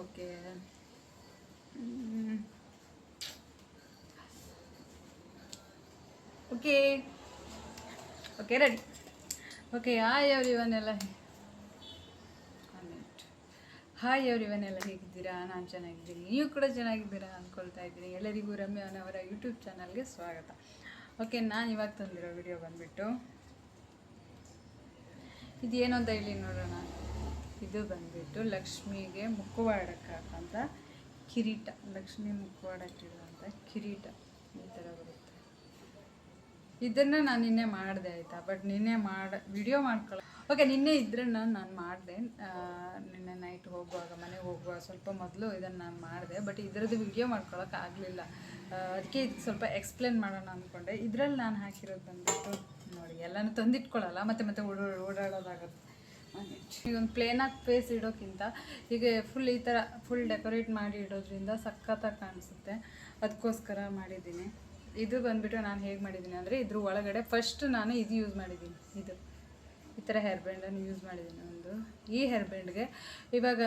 Okay. Okay. Okay, ready. Okay, hi ಅವ್ರು ಎಲ್ಲ hi ಅವ್ರು ಎಲ್ಲ ಹೇಗಿದ್ದೀರಾ? ನಾನು ಚೆನ್ನಾಗಿದ್ದೀನಿ. ನೀವು ಕೂಡ ಚೆನ್ನಾಗಿದ್ದೀರಾ ಅಂದ್ಕೊಳ್ತಾ ಇದ್ದೀನಿ. ಎಲ್ಲರಿಗೂ ರಮ್ಯಾನವರ ಯೂಟ್ಯೂಬ್ ಚಾನಲ್ಗೆ ಸ್ವಾಗತ. ಓಕೆ, ನಾನು ಇವಾಗ ತಂದಿರೋ ವಿಡಿಯೋ ಬಂದುಬಿಟ್ಟು ಇದೇನು ಅಂತ ಹೇಳಿ ನೋಡೋಣ. ಇದು ಬಂದ್ಬಿಟ್ಟು ಲಕ್ಷ್ಮಿಗೆ ಮುಖವಾಡಕ್ಕೆ ಹಾಕಂತ ಕಿರೀಟ. ಲಕ್ಷ್ಮಿ ಮುಖವಾಡಕ್ಕಿಡುವಂಥ ಕಿರೀಟ ಈ ಥರ ಬರುತ್ತೆ. ಇದನ್ನು ನಾನು ನಿನ್ನೆ ಮಾಡಿದೆ ಆಯಿತಾ? ಬಟ್ ನಿನ್ನೆ ಮಾಡ, ವಿಡಿಯೋ ಮಾಡ್ಕೊಳ್ಳೋ ಓಕೆ, ನಿನ್ನೆ ಇದ್ರನ್ನ ನಾನು ಮಾಡಿದೆ. ನಿನ್ನೆ ನೈಟ್ ಹೋಗುವಾಗ, ಮನೆಗೆ ಹೋಗುವಾಗ ಸ್ವಲ್ಪ ಮೊದಲು ಇದನ್ನು ನಾನು ಮಾಡಿದೆ. ಬಟ್ ಇದರದ್ದು ವಿಡಿಯೋ ಮಾಡ್ಕೊಳಕ್ಕೆ ಆಗಲಿಲ್ಲ. ಅದಕ್ಕೆ ಇದು ಸ್ವಲ್ಪ ಎಕ್ಸ್ಪ್ಲೇನ್ ಮಾಡೋಣ ಅಂದ್ಕೊಂಡೆ ಇದರಲ್ಲಿ ನಾನು ಹಾಕಿರೋದು ಬಂದ್ಬಿಟ್ಟು ನೋಡಿ, ಎಲ್ಲನೂ ತಂದಿಟ್ಕೊಳ್ಳಲ್ಲ ಮತ್ತೆ ಮತ್ತೆ ಓಡೋ, ಓಡಾಡೋದಾಗುತ್ತೆ. ಈಗ ಒಂದು ಪ್ಲೇನಾಗಿ ಫೇಸ್ ಇಡೋಕ್ಕಿಂತ ಹೀಗೆ ಫುಲ್ ಈ ಥರ ಫುಲ್ ಡೆಕೋರೇಟ್ ಮಾಡಿ ಇಡೋದ್ರಿಂದ ಸಖತ್ತಾಗಿ ಕಾಣಿಸುತ್ತೆ. ಅದಕ್ಕೋಸ್ಕರ ಮಾಡಿದ್ದೀನಿ. ಇದು ಬಂದುಬಿಟ್ಟು ನಾನು ಹೇಗೆ ಮಾಡಿದ್ದೀನಿ ಅಂದರೆ ಇದ್ರ ಒಳಗಡೆ ಫಸ್ಟ್ ನಾನು ಇದು ಯೂಸ್ ಮಾಡಿದ್ದೀನಿ. ಇದು. ಈ ಥರ ಹೇರ್ ಬ್ಯಾಂಡನ್ನು ಯೂಸ್ ಮಾಡಿದ್ದೀನಿ ಒಂದು. ಈ ಹೇರ್ ಬ್ಯಾಂಡ್ಗೆ ಇವಾಗ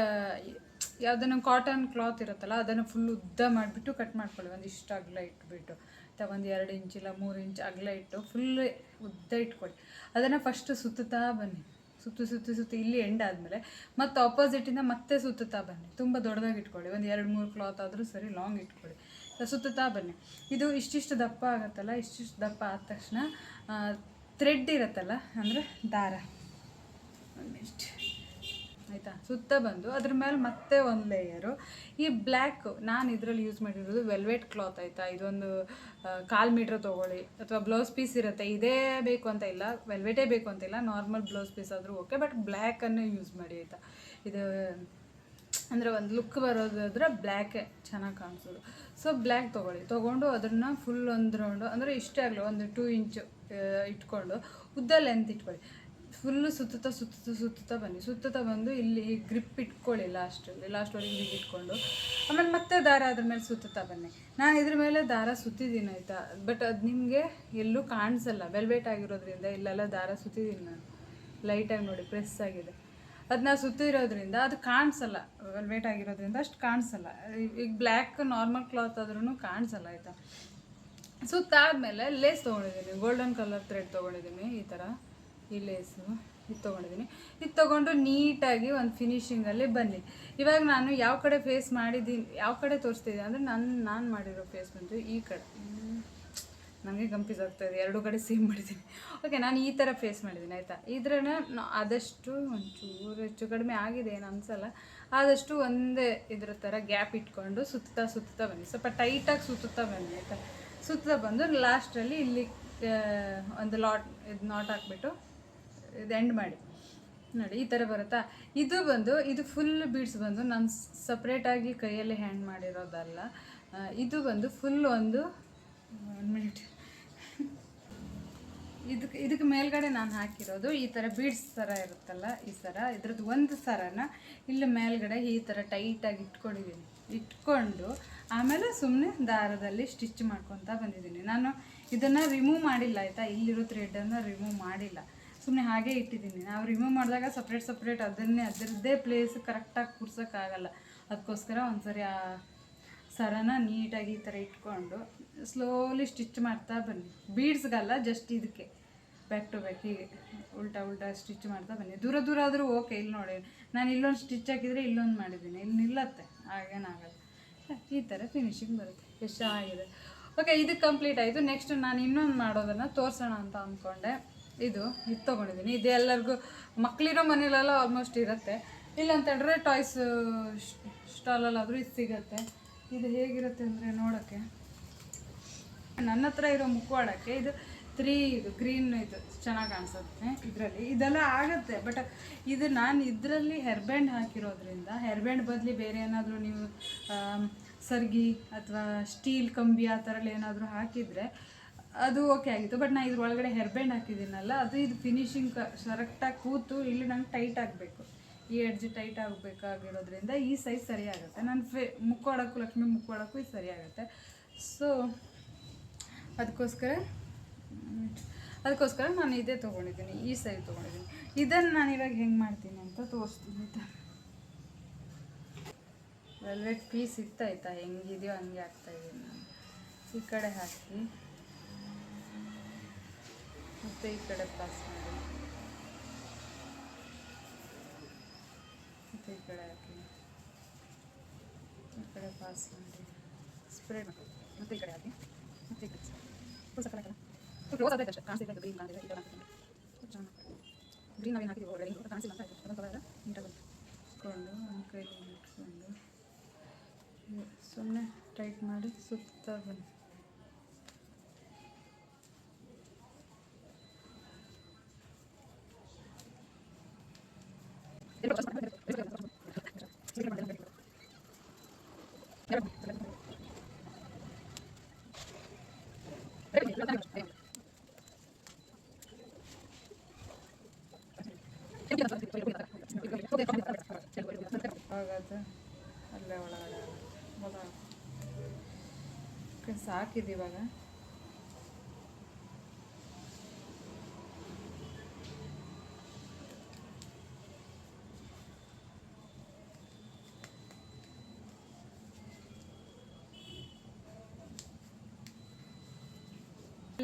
ಯಾವುದನ್ನು ಕಾಟನ್ ಕ್ಲಾತ್ ಇರುತ್ತಲ್ಲ, ಅದನ್ನು ಫುಲ್ ಉದ್ದ ಮಾಡಿಬಿಟ್ಟು ಕಟ್ ಮಾಡ್ಕೊಳ್ಳಿ. ಒಂದು ಇಷ್ಟು ಅಗಲ ಇಟ್ಬಿಟ್ಟು. ಅಥವಾ ಒಂದು ಎರಡು ಇಂಚ್ ಇಲ್ಲ ಮೂರು ಇಂಚ್ ಅಗಲ ಇಟ್ಟು ಫುಲ್ ಉದ್ದ ಇಟ್ಕೊಳ್ಳಿ. ಅದನ್ನು ಫಸ್ಟ್ ಸುತ್ತುತ್ತಾ ಬನ್ನಿ. ಸುತ್ತು ಸುತ್ತು ಸುತ್ತು ಇಲ್ಲಿ ಎಂಡ್ ಆದಮೇಲೆ ಮತ್ತೆ ಆಪೋಸಿಟಿಂದ ಮತ್ತೆ ಸುತ್ತುತ್ತಾ ಬನ್ನಿ. ತುಂಬ ದೊಡ್ಡದಾಗಿ ಇಟ್ಕೊಳ್ಳಿ. ಒಂದು ಎರಡು ಮೂರು ಕ್ಲಾತ್ ಆದರೂ ಸರಿ ಲಾಂಗ್ ಇಟ್ಕೊಳ್ಳಿ. ಸುತ್ತುತ್ತಾ ಬನ್ನಿ. ಇದು ಇಷ್ಟಿಷ್ಟು ದಪ್ಪ ಆಗುತ್ತಲ್ಲ? ಇಷ್ಟಿಷ್ಟು ದಪ್ಪ ಆದ ತಕ್ಷಣ ಥ್ರೆಡ್ ಇರುತ್ತಲ್ಲ? ಅಂದರೆ ದಾರ. ಒಂದಿಷ್ಟು ಆಯಿತಾ? ಸುತ್ತ ಬಂದು, ಅದ್ರ ಮೇಲೆ ಮತ್ತೆ ಒಂದು ಲೇಯರು ಈ ಬ್ಲ್ಯಾಕ್ ನಾನು ಇದರಲ್ಲಿ ಯೂಸ್ ಮಾಡಿರೋದು ವೆಲ್ವೆಟ್ ಕ್ಲಾತ್ ಆಯಿತಾ? ಇದೊಂದು ಕಾಲು ಮೀಟ್ರ್ ತೊಗೊಳ್ಳಿ. ಅಥವಾ ಬ್ಲೌಸ್ ಪೀಸ್ ಇರುತ್ತೆ. ಇದೇ ಬೇಕು ಅಂತ ಇಲ್ಲ. ವೆಲ್ವೆಟೇ ಬೇಕು ಅಂತ ಇಲ್ಲ. ನಾರ್ಮಲ್ ಬ್ಲೌಸ್ ಪೀಸ್ ಆದರೂ ಓಕೆ ಬಟ್ ಬ್ಲ್ಯಾಕನ್ನು ಯೂಸ್ ಮಾಡಿ ಆಯಿತಾ? ಇದು, ಅಂದರೆ ಒಂದು ಲುಕ್ ಬರೋದಾದ್ರೆ ಬ್ಲ್ಯಾಕೇ ಚೆನ್ನಾಗಿ ಕಾಣಿಸೋದು. ಸೊ ಬ್ಲ್ಯಾಕ್ ತೊಗೊಳ್ಳಿ. ತೊಗೊಂಡು ಅದನ್ನು ಫುಲ್ ಒಂದು ರೌಂಡು ಅಂದರೆ ಇಷ್ಟೇ ಆಗಲಿ, ಒಂದು ಟೂ ಇಂಚು ಇಟ್ಕೊಂಡು ಉದ್ದ ಲೆಂತ್ ಇಟ್ಕೊಳ್ಳಿ. ಫುಲ್ಲು ಸುತ್ತುತ್ತಾ ಸುತ್ತುತ್ತಾ ಸುತ್ತುತ್ತಾ ಬನ್ನಿ. ಸುತ್ತುತ್ತಾ ಬಂದು ಇಲ್ಲಿ ಗ್ರಿಪ್ ಇಟ್ಕೊಳ್ಳಿ ಲಾಸ್ಟಲ್ಲಿ ಲಾಸ್ಟ್ವರೆಗೆ ಹೀಗೆ ಇಟ್ಕೊಂಡು. ಆಮೇಲೆ ಮತ್ತೆ ದಾರ ಅದ್ರ ಮೇಲೆ ಸುತ್ತುತ್ತಾ ಬನ್ನಿ. ನಾನು ಇದ್ರ ಮೇಲೆ ದಾರ ಸುತ್ತಿದ್ದೀನಿ ಆಯಿತಾ? ಬಟ್ ಅದು ನಿಮಗೆ ಎಲ್ಲೂ ಕಾಣಿಸಲ್ಲ. ವೆಲ್ವೇಟ್ ಆಗಿರೋದ್ರಿಂದ ಇಲ್ಲೆಲ್ಲ ದಾರ ಸುತ್ತಿದ್ದೀನಿ ನಾನು. ಲೈಟಾಗಿ ನೋಡಿ ಪ್ರೆಸ್ ಆಗಿದೆ. ಅದನ್ನ ಸುತ್ತಿರೋದ್ರಿಂದ ಅದು ಕಾಣಿಸಲ್ಲ. ವೆಲ್ವೇಟ್ ಆಗಿರೋದ್ರಿಂದ ಅಷ್ಟು ಕಾಣಿಸಲ್ಲ. ಈಗ ಬ್ಲ್ಯಾಕ್ ನಾರ್ಮಲ್ ಕ್ಲಾತ್ ಆದ್ರೂ ಕಾಣಿಸಲ್ಲ ಆಯಿತಾ? ಸುತ್ತಾದ್ಮೇಲೆ ಲೇಸ್ ತೊಗೊಂಡಿದ್ದೀನಿ. ಗೋಲ್ಡನ್ ಕಲರ್ ಥ್ರೆಡ್ ತೊಗೊಂಡಿದ್ದೀನಿ ಈ ಥರ ಈ ಲೇಸು ಇದು ತೊಗೊಂಡಿದ್ದೀನಿ ಇದು ತೊಗೊಂಡು ನೀಟಾಗಿ ಒಂದು ಫಿನಿಶಿಂಗಲ್ಲಿ ಬನ್ನಿ. ಇವಾಗ ನಾನು ಯಾವ ಕಡೆ ಫೇಸ್ ಮಾಡಿದ್ದೀನಿ ಯಾವ ಕಡೆ ತೋರಿಸ್ತಿದ್ದೀನಿ ಅಂದರೆ ನಾನು ನಾನು ಮಾಡಿರೋ ಫೇಸ್ ಬಂದು ಈ ಕಡೆ. ನನಗೆ ಕನ್ಫ್ಯೂಸ್ ಆಗ್ತಾಯಿದೆ ಎರಡು ಕಡೆ ಸೇಮ್ ಮಾಡಿದ್ದೀನಿ ಓಕೆ ನಾನು ಈ ಥರ ಫೇಸ್ ಮಾಡಿದ್ದೀನಿ ಆಯಿತಾ? ಇದ್ರನ್ನ ಆದಷ್ಟು ಒಂಚೂರು ಹೆಚ್ಚು ಕಡಿಮೆ ಆಗಿದೆ, ಏನು ಅನಿಸಲ್ಲ. ಆದಷ್ಟು ಒಂದೇ ಇದ್ರ ಥರ ಗ್ಯಾಪ್ ಇಟ್ಕೊಂಡು ಸುತ್ತಾ ಸುತ್ತಾ ಬನ್ನಿ. ಸ್ವಲ್ಪ ಟೈಟಾಗಿ ಸುತ್ತುತ್ತಾ ಬನ್ನಿ, ಆಯಿತಾ? ಸುತ್ತಾ ಬಂದು ಲಾಸ್ಟಲ್ಲಿ ಇಲ್ಲಿ ಒಂದು ಲಾಟ್ ಇದು ನಾಟ್ ಹಾಕ್ಬಿಟ್ಟು ಇದು ಎಂಡ್ ಮಾಡಿ. ನೋಡಿ, ಈ ಥರ ಬರುತ್ತಾ? ಇದು ಬಂದು, ಇದು ಫುಲ್ ಬೀಡ್ಸ್ ಬಂದು ನಾನು ಸಪ್ರೇಟಾಗಿ ಕೈಯಲ್ಲಿ ಹ್ಯಾಂಡ್ ಮಾಡಿರೋದಲ್ಲ. ಇದು ಬಂದು ಫುಲ್ ಒಂದು ಒನ್ ಮಿನಿಟ್ ಇದಕ್ಕೆ ಇದಕ್ಕೆ ಮೇಲ್ಗಡೆ ನಾನು ಹಾಕಿರೋದು ಈ ಥರ ಬೀಡ್ಸ್ ಥರ ಇರುತ್ತಲ್ಲ, ಈ ಥರ ಇದ್ರದ್ದು ಒಂದು ಸರನ ಇಲ್ಲಿ ಮೇಲ್ಗಡೆ ಈ ಥರ ಟೈಟಾಗಿ ಇಟ್ಕೊಂಡಿದ್ದೀನಿ ಇಟ್ಕೊಂಡು ಆಮೇಲೆ ಸುಮ್ಮನೆ ದಾರದಲ್ಲಿ ಸ್ಟಿಚ್ ಮಾಡ್ಕೊತಾ ಬಂದಿದ್ದೀನಿ ನಾನು ಇದನ್ನು ರಿಮೂವ್ ಮಾಡಿಲ್ಲ, ಆಯಿತಾ? ಇಲ್ಲಿರೋ ಥ್ರೆಡ್ಡನ್ನು ರಿಮೂವ್ ಮಾಡಿಲ್ಲ. ಸುಮ್ಮನೆ ಹಾಗೆ ಇಟ್ಟಿದ್ದೀನಿ. ನಾವು ರಿಮೂವ್ ಮಾಡಿದಾಗ ಸಪ್ರೇಟ್ ಸಪ್ರೇಟ್ ಅದನ್ನೇ, ಅದರದ್ದೇ ಪ್ಲೇಸ್ ಕರೆಕ್ಟಾಗಿ ಕೂರ್ಸೋಕ್ಕಾಗಲ್ಲ. ಅದಕ್ಕೋಸ್ಕರ ಒಂದ್ಸರಿ ಆ ಸರನ ನೀಟಾಗಿ ಈ ಥರ ಇಟ್ಕೊಂಡು ಸ್ಲೋಲಿ ಸ್ಟಿಚ್ ಮಾಡ್ತಾ ಬನ್ನಿ. ಬೀಡ್ಸ್ಗಲ್ಲ ಜಸ್ಟ್ ಇದಕ್ಕೆ ಬ್ಯಾಕ್ ಟು ಬ್ಯಾಕ್ ಹೀಗೆ. ಉಲ್ಟಾ ಉಲ್ಟಾ ಸ್ಟಿಚ್ ಮಾಡ್ತಾ ಬನ್ನಿ. ದೂರ ದೂರ ಆದರೂ ಓಕೆ ಇಲ್ಲಿ ನೋಡಿ. ನಾನು ಇಲ್ಲೊಂದು ಸ್ಟಿಚ್ ಹಾಕಿದರೆ ಇಲ್ಲೊಂದು ಮಾಡಿದ್ದೀನಿ. ಇಲ್ಲಿ ನಿಲ್ಲತ್ತೆ. ಹಾಗೇನಾಗಲ್ಲ ಈ ಥರ ಫಿನಿಶಿಂಗ್ ಬರುತ್ತೆ. ಎಷ್ಟು ಚೆನ್ನಾಗಿದೆ ಓಕೆ ಇದು ಕಂಪ್ಲೀಟ್ ಆಯಿತು. ನೆಕ್ಸ್ಟ್ ನಾನು ಇನ್ನೊಂದು ಮಾಡೋದನ್ನು ತೋರಿಸೋಣ ಅಂತ ಅಂದ್ಕೊಂಡೆ ಇದು ಇದು ತೊಗೊಂಡಿದ್ದೀನಿ. ಇದು ಎಲ್ಲರಿಗೂ ಮಕ್ಕಳಿರೋ ಮನೇಲೆಲ್ಲ ಆಲ್ಮೋಸ್ಟ್ ಇರುತ್ತೆ. ಇಲ್ಲ ಅಂತಂದರೆ ಟಾಯ್ಸ್ ಸ್ಟಾಲಲ್ಲಾದರೂ ಇದು ಸಿಗುತ್ತೆ. ಇದು ಹೇಗಿರುತ್ತೆ ಅಂದರೆ ನೋಡೋಕ್ಕೆ, ನನ್ನ ಹತ್ರ ಇರೋ ಮುಖವಾಡಕ್ಕೆ ಇದು ತ್ರೀ ಇದು ಗ್ರೀನ್ ಇದು ಚೆನ್ನಾಗಿ ಕಾಣಿಸುತ್ತೆ ಇದರಲ್ಲಿ. ಇದೆಲ್ಲ ಆಗುತ್ತೆ ಬಟ್ ಇದು ನಾನು ಇದರಲ್ಲಿ ಹೇರ್ ಬ್ಯಾಂಡ್ ಹಾಕಿರೋದ್ರಿಂದ ಹೇರ್ ಬ್ಯಾಂಡ್ ಬದಲಿ ಬೇರೆ ಏನಾದರೂ ನೀವು ಸರ್ಗಿ ಅಥವಾ ಸ್ಟೀಲ್ ಕಂಬಿ ಆ ಥರಲ್ಲಿ ಏನಾದರೂ ಹಾಕಿದರೆ ಅದು ಓಕೆ ಆಗಿತ್ತು. ಬಟ್ ನಾನು ಇದ್ರ ಒಳಗಡೆ ಹೇರ್ ಬ್ಯಾಂಡ್ ಹಾಕಿದ್ದೀನಲ್ಲ, ಅದು ಇದು ಫಿನಿಶಿಂಗ್ ಕರೆಕ್ಟಾಗಿ ಕೂತು ಇಲ್ಲಿ ನಂಗೆ ಟೈಟ್ ಆಗಬೇಕು. ಈ ಎಡ್ಜ್ ಟೈಟ್ ಆಗಬೇಕಾಗಿರೋದ್ರಿಂದ ಈ ಸೈಜ್ ಸರಿ ಆಗುತ್ತೆ. ನನ್ನ ಫೇ ಮುಕ್ಕೋಡೋಕ್ಕೂ ಲಕ್ಷ್ಮಿ ಮುಕ್ಕೋಡೋಕ್ಕೂ ಇದು ಸರಿ ಆಗುತ್ತೆ. ಸೊ ಅದಕ್ಕೋಸ್ಕರ ಅದಕ್ಕೋಸ್ಕರ ನಾನು ಇದೇ ತೊಗೊಂಡಿದ್ದೀನಿ, ಈ ಸೈಜ್ ತೊಗೊಂಡಿದ್ದೀನಿ. ಇದನ್ನು ನಾನು ಇವಾಗ ಹೆಂಗೆ ಮಾಡ್ತೀನಿ ಅಂತ ತೋರಿಸ್ತೀನಿ, ಆಯಿತಾ? ವೆಲ್ವೆಟ್ ಪೀಸ್ ಇತ್ತಾಯ್ತಾ? ಹೆಂಗಿದೆಯೋ ಹಂಗೆ ಹಾಕ್ತಾಯಿದ್ದೀನಿ ನಾನು ಈ ಕಡೆ ಹಾಕಿ. ಮತ್ತು ಈ ಕಡೆ ಪಾಸ್ ಮಾಡಿ. ಮತ್ತು ಈ ಕಡೆ ಹಾಕಿ. ಈ ಕಡೆ ಪಾಸ್ ಮಾಡಿ. ಸ್ಪ್ರೆಡ್ ಮಾಡಿ. ಮತ್ತು ಈ ಕಡೆ ಹಾಕಿ. ಮತ್ತು ಈ ಕಡೆ ಫುಲ್ ಸಕ್ಕತ್ತಾಗಲ್ಲ ಕ್ಲೋಸ್ ಆಗೈತೆ ಅಷ್ಟೇ ಕಾಣಿಸ್ತಿಲ್ಲ ಗ್ರೀನ್ ಕಾಣಿಸಿದೆ ಈ ಕಡೆ ಗ್ರೀನ್ ನಾವೇನು ಒಳ್ಳೆ ಕಾಣಿಸಿಲ್ಲ ಅಂತ ಆಯಿತು. ಅದನ್ನು ಕವರ್ ನೀಟಾಗಿ ಇಟ್ಕೊಂಡು, ಒಂದು ಕೈಲಿ ಇಟ್ಕೊಂಡು. ಸುಮ್ಮನೆ ಟೈಟ್ ಮಾಡಿ ಸುತ್ತ ಬನ್ನಿ. ಆಗೋದು ಅಲ್ಲೇ ಒಳಗಡೆ ಒಳಗೆ ಓಕೆ ಸಾಕಿದೆ ಇವಾಗ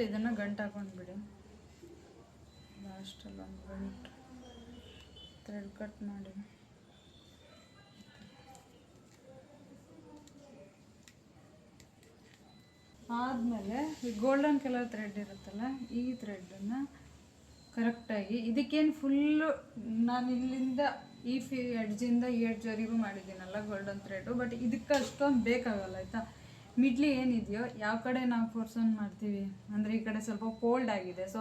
ಇದನ್ನು ಗಂಟು ಹಾಕೊಂಡ್ಬಿಡಿ ಲಾಸ್ಟಲ್ಲಿ ಒಂದು ಗಂಟು. ಥ್ರೆಡ್ ಕಟ್ ಮಾಡಿ. ಆದಮೇಲೆ ಈ ಗೋಲ್ಡನ್ ಕಲರ್ ಥ್ರೆಡ್ ಇರುತ್ತಲ್ಲ, ಈ ಥ್ರೆಡನ್ನು ಕರೆಕ್ಟಾಗಿ ಇದಕ್ಕೇನು ಫುಲ್ಲು ನಾನು ಇಲ್ಲಿಂದ ಈ ಫಿ ಎಡ್ಜಿಂದ ಈ ಎಡ್ಜ್ವರೆಗೂ ಮಾಡಿದ್ದೀನಲ್ಲ ಗೋಲ್ಡನ್ ಥ್ರೆಡು ಬಟ್ ಇದಕ್ಕೆ ಅಷ್ಟೊಂದು ಬೇಕಾಗಲ್ಲ, ಆಯಿತಾ? ಮಿಡ್ಲಿ ಏನಿದೆಯೋ, ಯಾವ ಕಡೆ ನಾವು ಫೋರ್ಸನ್ ಮಾಡ್ತೀವಿ? ಅಂದರೆ ಈ ಕಡೆ ಸ್ವಲ್ಪ ಕೋಲ್ಡ್ ಆಗಿದೆ. ಸೊ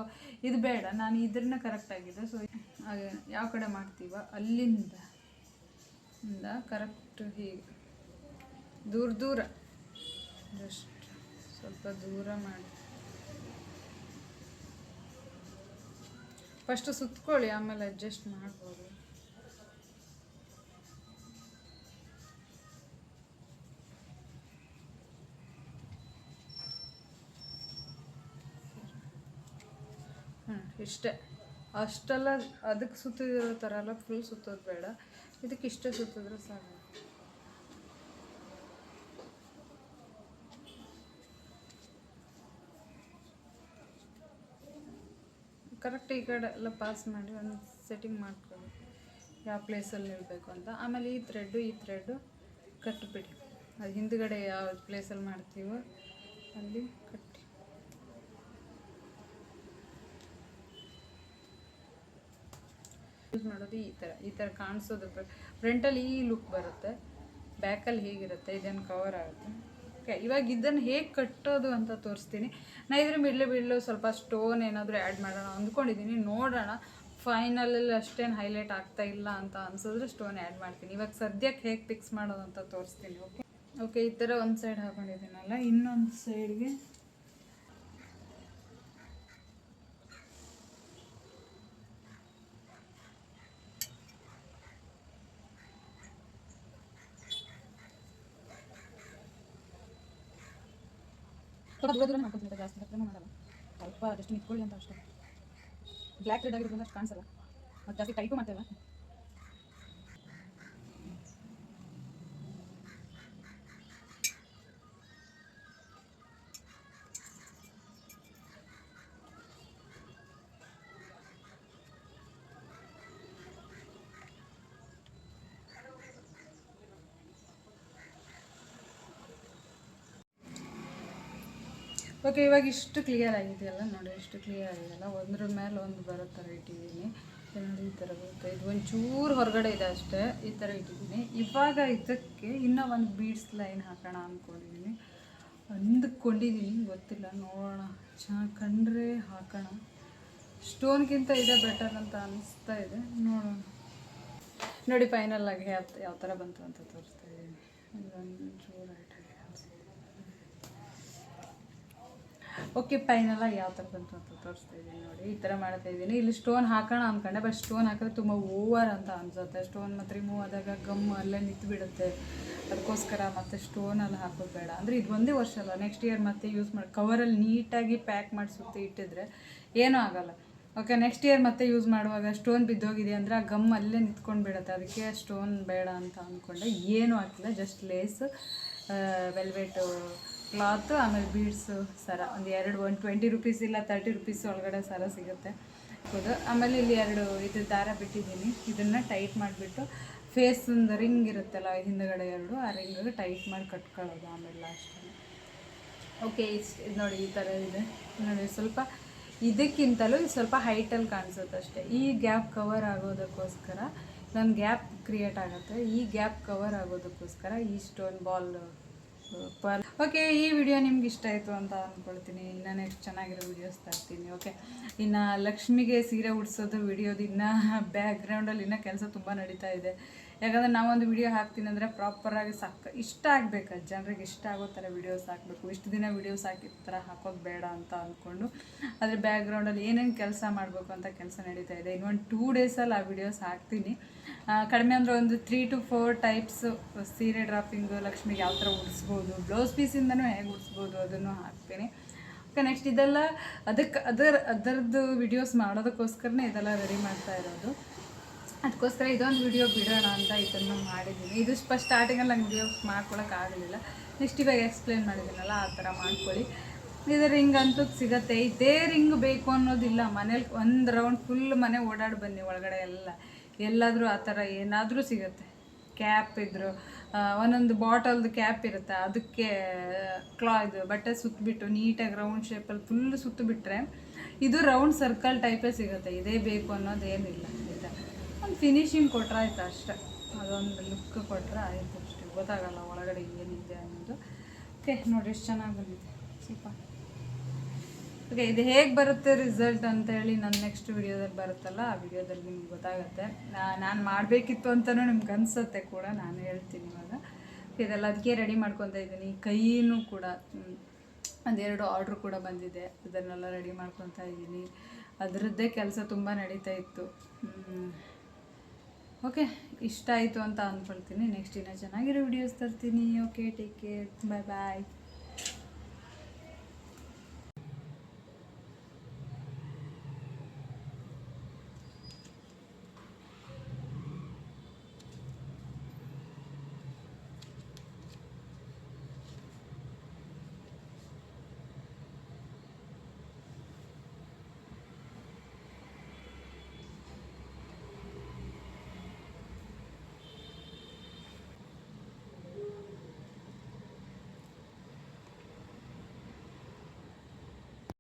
ಇದು ಬೇಡ. ನಾನು ಇದ್ರನ್ನ ಕರೆಕ್ಟ್ ಆಗಿದೆ ಸೊ ಯಾವ ಕಡೆ ಮಾಡ್ತೀವೋ ಅಲ್ಲಿಂದ. ಇಂದ ಕರೆಕ್ಟ್ ಹೀಗೆ. ದೂರ ದೂರ. ಜಸ್ಟ್ ಸ್ವಲ್ಪ ದೂರ ಮಾಡಿ. ಫಸ್ಟ್ ಸುತ್ಕೊಳ್ಳಿ, ಆಮೇಲೆ ಅಡ್ಜಸ್ಟ್ ಮಾಡ್ಬೋದು. ಇಷ್ಟೇ. ಅಷ್ಟೆಲ್ಲ ಅದಕ್ಕೆ ಸುತ್ತಿರೋ ಥರ ಎಲ್ಲ ಫುಲ್ ಸುತ್ತೋದು ಬೇಡ. ಇದಕ್ಕೆ ಇಷ್ಟೇ ಸುತ್ತಿದ್ರೆ ಸಾಕು. ಕರೆಕ್ಟ್ ಈ ಕಡೆ ಎಲ್ಲ ಪಾಸ್ ಮಾಡಿ ಒಂದು ಸೆಟ್ಟಿಂಗ್ ಮಾಡ್ಕೊಂಡು ಯಾವ ಪ್ಲೇಸಲ್ಲಿ ನಿಲ್ಲಬೇಕು ಅಂತ. ಆಮೇಲೆ ಈ ಥ್ರೆಡ್ಡು ಈ ಥ್ರೆಡ್ಡು ಕಟ್ಬಿಡಿ. ಅದು ಹಿಂದ್ಗಡೆ ಯಾವ ಪ್ಲೇಸಲ್ಲಿ ಮಾಡ್ತೀವೋ ಅಲ್ಲಿ ಕಟ್ಟಿ ಯೂಸ್ ಮಾಡೋದು ಈ ಥರ ಈ ಥರ ಕಾಣಿಸೋದು ಫ್ರಂಟಲ್ಲಿ ಈ ಲುಕ್ ಬರುತ್ತೆ ಬ್ಯಾಕಲ್ಲಿ ಹೇಗಿರುತ್ತೆ, ಇದನ್ನು ಕವರ್ ಆಗುತ್ತೆ. ಓಕೆ ಇವಾಗ ಇದನ್ನು ಹೇಗೆ ಕಟ್ಟೋದು ಅಂತ ತೋರಿಸ್ತೀನಿ. ನಾ ಇದ್ರ ಮಿಡ್ಲು ಬಿಡ್ಲು ಸ್ವಲ್ಪ ಸ್ಟೋನ್ ಏನಾದರೂ ಆ್ಯಡ್ ಮಾಡೋಣ ಅಂದ್ಕೊಂಡಿದ್ದೀನಿ. ನೋಡೋಣ ಫೈನಲಲ್ಲಿ ಅಷ್ಟೇನು ಹೈಲೈಟ್ ಆಗ್ತಾ ಇಲ್ಲ ಅಂತ ಅನ್ಸಿದ್ರೆ ಸ್ಟೋನ್ ಆ್ಯಡ್ ಮಾಡ್ತೀನಿ. ಇವಾಗ ಸದ್ಯಕ್ಕೆ ಹೇಗೆ ಫಿಕ್ಸ್ ಮಾಡೋದು ಅಂತ ತೋರಿಸ್ತೀನಿ ಓಕೆ ಓಕೆ ಈ ಥರ ಒಂದು ಸೈಡ್ ಹಾಕೊಂಡಿದ್ದೀನಲ್ಲ, ಇನ್ನೊಂದು ಸೈಡ್ಗೆ ಸ್ವಲ್ಪ ದೂರ ದೂರ ಮಾಡ್ಕೊತೀನಿ ಜಾಸ್ತಿ, ಹತ್ರನೇ ಮಾಡಲ್ಲ. ಸ್ವಲ್ಪ ಜಸ್ಟ್ ನಿಂತ್ಕೊಳ್ಳಿ ಅಂತ ಅಷ್ಟೇ. ಬ್ಲ್ಯಾಕ್ ರೆಡ್ ಆಗಿರೋದ್ರಿಂದ ಅಷ್ಟು ಕಾಣಿಸಲ್ಲ. ಮತ್ತು ಜಾಸ್ತಿ ಟೈಪು ಮಾಡ್ತೇವೆ ಓಕೆ ಇವಾಗ ಇಷ್ಟು ಕ್ಲಿಯರ್ ಆಗಿದೆಯಲ್ಲ ನೋಡಿ, ಇಷ್ಟು ಕ್ಲಿಯರ್ ಆಗಿದೆಯಲ್ಲ? ಒಂದ್ರ ಮೇಲೆ ಒಂದು ಬರೋ ಥರ ಇಟ್ಟಿದ್ದೀನಿ ನೋಡಿ ಈ ಥರ ಬರುತ್ತೆ. ಇದು ಒಂಚೂರು ಹೊರಗಡೆ ಇದೆ ಅಷ್ಟೇ, ಈ ಥರ ಇಟ್ಟಿದ್ದೀನಿ. ಇವಾಗ ಇದಕ್ಕೆ ಇನ್ನೂ ಒಂದು ಬೀಡ್ಸ್ ಲೈನ್ ಹಾಕೋಣ ಅಂದ್ಕೊಂಡಿದ್ದೀನಿ ಅಂದ್ಕೊಂಡಿದ್ದೀನಿ ಗೊತ್ತಿಲ್ಲ, ನೋಡೋಣ. ಚೆನ್ನಾಗಿ ಕಂಡ್ರೆ ಹಾಕೋಣ. ಸ್ಟೋನ್ಗಿಂತ ಇದೆ ಬೆಟರ್ ಅಂತ ಅನಿಸ್ತಾ ಇದೆ. ನೋಡೋಣ. ನೋಡಿ ಫೈನಲ್ ಆಗಿ ಯಾವ ಯಾವ ಥರ ಬಂತು ಅಂತ ತೋರಿಸ್ತಾ ಇದ್ದೀನಿ ಇದೊಂದು ಚೂರು ಆಗಿ ಓಕೆ ಫೈನಲಾಗಿ ಯಾವ ಥರ ಬಂತು ಅಂತ ತೋರಿಸ್ತಾ ಇದ್ದೀನಿ ನೋಡಿ. ಈ ಥರ ಮಾಡ್ತಾ ಇದ್ದೀನಿ. ಇಲ್ಲಿ ಸ್ಟೋನ್ ಹಾಕೋಣ ಅಂದ್ಕೊಂಡೆ ಬಟ್ ಸ್ಟೋನ್ ಹಾಕಿದ್ರೆ ತುಂಬ ಓವರ್ ಅಂತ ಅನ್ಸುತ್ತೆ. ಸ್ಟೋನ್ ಮತ್ತು ರಿಮೂವ್ ಆದಾಗ ಗಮ್ ಅಲ್ಲೇ ನಿಂತು ಬಿಡುತ್ತೆ ಅದಕ್ಕೋಸ್ಕರ ಮತ್ತೆ ಸ್ಟೋನಲ್ಲಿ ಹಾಕೋದು ಬೇಡ. ಅಂದರೆ ಇದು ಒಂದೇ ವರ್ಷ ಅಲ್ಲ ನೆಕ್ಸ್ಟ್ ಇಯರ್ ಮತ್ತೆ ಯೂಸ್ ಮಾಡಿ ಕವರಲ್ಲಿ ನೀಟಾಗಿ ಪ್ಯಾಕ್ ಮಾಡಿ ಸುತ್ತಿ ಇಟ್ಟಿದ್ರೆ ಏನೂ ಆಗೋಲ್ಲ. ಓಕೆ ನೆಕ್ಸ್ಟ್ ಇಯರ್ ಮತ್ತೆ ಯೂಸ್ ಮಾಡುವಾಗ ಸ್ಟೋನ್ ಬಿದ್ದೋಗಿದೆ ಅಂದರೆ ಆ ಗಮ್ ಅಲ್ಲೇ ನಿಂತ್ಕೊಂಡು ಬಿಡುತ್ತೆ. ಅದಕ್ಕೆ ಸ್ಟೋನ್ ಬೇಡ ಅಂತ ಅಂದ್ಕೊಂಡೆ ಏನೂ ಹಾಕಿಲ್ಲ ಜಸ್ಟ್ ಲೇಸ್ ವೆಲ್ವೆಟ್ ಕ್ಲಾತು, ಆಮೇಲೆ ಬೀಡ್ಸು ಸರ. ಒಂದು ಎರಡು, ಒಂದು ಟ್ವೆಂಟಿ ರುಪೀಸ್ ಇಲ್ಲ, ತರ್ಟಿ ರುಪೀಸ್ ಒಳಗಡೆ ಸರ ಸಿಗುತ್ತೆ. ಹೌದು ಆಮೇಲೆ ಇಲ್ಲಿ ಎರಡು ಇದು ದಾರ ಬಿಟ್ಟಿದ್ದೀನಿ. ಇದನ್ನು ಟೈಟ್ ಮಾಡಿಬಿಟ್ಟು ಫೇಸ್ ಒಂದು ರಿಂಗ್ ಇರುತ್ತಲ್ಲ ಹಿಂದುಗಡೆ ಎರಡು, ಆ ರಿಂಗ್ ಟೈಟ್ ಮಾಡಿ ಕಟ್ಕೊಳ್ಳೋದು ಆಮೇಲೆ ಲಾಸ್ಟಲ್ಲಿ ಓಕೆ ಇಷ್ಟು ಇದು ನೋಡಿ, ಈ ಥರ ಇದೆ. ನೋಡಿ, ಸ್ವಲ್ಪ ಇದಕ್ಕಿಂತಲೂ ಇದು ಸ್ವಲ್ಪ ಹೈಟಲ್ಲಿ ಕಾಣಿಸುತ್ತೆ ಅಷ್ಟೇ. ಈ ಗ್ಯಾಪ್ ಕವರ್ ಆಗೋದಕ್ಕೋಸ್ಕರ ನನ್ನ ಗ್ಯಾಪ್ ಕ್ರಿಯೇಟ್ ಆಗುತ್ತೆ. ಈ ಗ್ಯಾಪ್ ಕವರ್ ಆಗೋದಕ್ಕೋಸ್ಕರ ಈ ಸ್ಟೋನ್ ಬಾಲ್ ಪರ್ ಓಕೆ ಈ ವಿಡಿಯೋ ನಿಮ್ಗೆ ಇಷ್ಟ ಆಯಿತು ಅಂತ ಅಂದ್ಕೊಳ್ತೀನಿ ಇನ್ನೂ ನೆಕ್ಸ್ಟ್ ಚೆನ್ನಾಗಿರೋ ವಿಡಿಯೋಸ್ ತರ್ತೀನಿ ಓಕೆ ಇನ್ನು ಲಕ್ಷ್ಮಿಗೆ ಸೀರೆ ಉಡ್ಸೋದು ವಿಡಿಯೋದು ಇನ್ನೂ ಬ್ಯಾಕ್ಗ್ರೌಂಡಲ್ಲಿ ಇನ್ನೂ ಕೆಲಸ ತುಂಬ ನಡೀತಾ ಇದೆ. ಯಾಕಂದರೆ ನಾವೊಂದು ವಿಡಿಯೋ ಹಾಕ್ತೀನಿ ಅಂದರೆ ಪ್ರಾಪರಾಗಿ ಸಾಕ, ಇಷ್ಟ ಆಗಬೇಕು. ಜನರಿಗೆ ಇಷ್ಟ ಆಗೋ ಥರ ವಿಡಿಯೋಸ್ ಹಾಕಬೇಕು. ಇಷ್ಟು ದಿನ ವಿಡಿಯೋಸ್ ಹಾಕಿದ ಥರ ಹಾಕೋದು ಬೇಡ ಅಂತ ಅಂದ್ಕೊಂಡು ಅದ್ರ ಬ್ಯಾಕ್ಗ್ರೌಂಡಲ್ಲಿ ಏನೇನು ಕೆಲಸ ಮಾಡಬೇಕು ಅಂತ ಕೆಲಸ ನಡೀತಾ ಇದೆ. ಇನ್ನೊಂದು ಟೂ ಡೇಸಲ್ಲಿ ಆ ವಿಡಿಯೋಸ್ ಹಾಕ್ತೀನಿ. ಕಡಿಮೆ ಅಂದರೆ ಒಂದು ತ್ರೀ ಟು ಫೋರ್ ಟೈಪ್ಸ್ ಸೀರೆ ಡ್ರಾಫಿಂಗು ಲಕ್ಷ್ಮಿಗೆ ಯಾವ ಥರ ಉಡಿಸ್ಬೋದು ಬ್ಲೌಸ್ ಪೀಸಿಂದನೂ ಹೇಗೆ ಉಡಿಸ್ಬೋದು ಅದನ್ನು ಹಾಕ್ತೀನಿ. ಓಕೆ ನೆಕ್ಸ್ಟ್ ಇದೆಲ್ಲ ಅದಕ್ಕೆ ಅದರ ಅದರದ್ದು ವಿಡಿಯೋಸ್ ಮಾಡೋದಕ್ಕೋಸ್ಕರನೇ ಇದೆಲ್ಲ ರೆಡಿ ಮಾಡ್ತಾ ಇರೋದು. ಅದಕ್ಕೋಸ್ಕರ ಇದೊಂದು ವಿಡಿಯೋ ಬಿಡೋಣ ಅಂತ ಇದನ್ನು ಮಾಡಿದ್ದೀನಿ. ಇದು ಫಸ್ಟ್ ಸ್ಟಾರ್ಟಿಂಗಲ್ಲಿ ನಂಗೆ ವಿಡಿಯೋ ಮಾಡ್ಕೊಳಕ್ಕೆ ಆಗಲಿಲ್ಲ. ನೆಕ್ಸ್ಟ್ ಇವಾಗ ಎಕ್ಸ್ಪ್ಲೇನ್ ಮಾಡಿದ್ದೀನಲ್ಲ ಆ ಥರ ಮಾಡ್ಕೊಳ್ಳಿ. ಇದು ರಿಂಗ್ ಅಂತೂ ಸಿಗತ್ತೆ. ಇದೇ ರಿಂಗ್ ಬೇಕು ಅನ್ನೋದಿಲ್ಲ. ಮನೇಲಿ ಒಂದು ರೌಂಡ್ ಫುಲ್ ಮನೆ ಓಡಾಡಿ ಬನ್ನಿ ಒಳಗಡೆ ಎಲ್ಲ. ಎಲ್ಲಾದರೂ ಆ ಥರ ಏನಾದರೂ ಸಿಗುತ್ತೆ. ಕ್ಯಾಪ್ ಇದ್ದರು ಒಂದೊಂದು ಬಾಟಲ್ದು ಕ್ಯಾಪ್ ಇರುತ್ತೆ. ಅದಕ್ಕೆ ಕ್ಲಾ ಇದು, ಬಟ್ಟೆ ಸುತ್ತಬಿಟ್ಟು ನೀಟಾಗಿ ರೌಂಡ್ ಶೇಪಲ್ಲಿ ಫುಲ್ ಸುತ್ತಬಿಟ್ರೆ ಇದು ರೌಂಡ್ ಸರ್ಕಲ್ ಟೈಪೇ ಸಿಗುತ್ತೆ. ಇದೇ ಬೇಕು ಅನ್ನೋದು ಏನಿಲ್ಲ ಆಯಿತಾ ಒಂದು ಫಿನಿಶಿಂಗ್ ಕೊಟ್ಟರೆ ಆಯ್ತು ಅಷ್ಟೇ. ಅದೊಂದು ಲುಕ್ ಕೊಟ್ಟರೆ ಆಯಿತು ಅಷ್ಟೇ. ಗೊತ್ತಾಗಲ್ಲ ಒಳಗಡೆ ಏನಿದೆ ಅನ್ನೋದು. ಓಕೆ ನೋಡಿ ಎಷ್ಟು ಚೆನ್ನಾಗಿ ಬಂದಿದೆ. ಸ್ವಲ್ಪ ಓಕೆ ಇದು ಹೇಗೆ ಬರುತ್ತೆ ರಿಸಲ್ಟ್ ಅಂತ ಹೇಳಿ ನನ್ನ ನೆಕ್ಸ್ಟ್ ವಿಡಿಯೋದಲ್ಲಿ ಬರುತ್ತಲ್ಲ, ಆ ವಿಡಿಯೋದಲ್ಲಿ ನಿಮ್ಗೆ ಗೊತ್ತಾಗುತ್ತೆ. ನಾನು ಮಾಡಬೇಕಿತ್ತು ಅಂತಲೂ ನಿಮ್ಗೆ ಅನಿಸುತ್ತೆ ಕೂಡ, ನಾನು ಹೇಳ್ತೀನಿ ಇವಾಗ. ಇದೆಲ್ಲ ಅದಕ್ಕೆ ರೆಡಿ ಮಾಡ್ಕೊತಾ ಇದ್ದೀನಿ. ಕೈಯೂ ಕೂಡ ಒಂದು ಒಂದೆರಡು ಆರ್ಡ್ರ್ ಕೂಡ ಬಂದಿದೆ. ಅದನ್ನೆಲ್ಲ ರೆಡಿ ಮಾಡ್ಕೊತಾ ಇದ್ದೀನಿ. ಅದರದ್ದೇ ಕೆಲಸ ತುಂಬ ನಡೀತಾ ಇತ್ತು. ಓಕೆ, ಇಷ್ಟ ಆಯಿತು ಅಂತ ಅಂದ್ಕೊಳ್ತೀನಿ. ನೆಕ್ಸ್ಟ್ ಇನ್ನೂ ಚೆನ್ನಾಗಿರೋ ವಿಡಿಯೋಸ್ ತರ್ತೀನಿ. Okay take care bye bye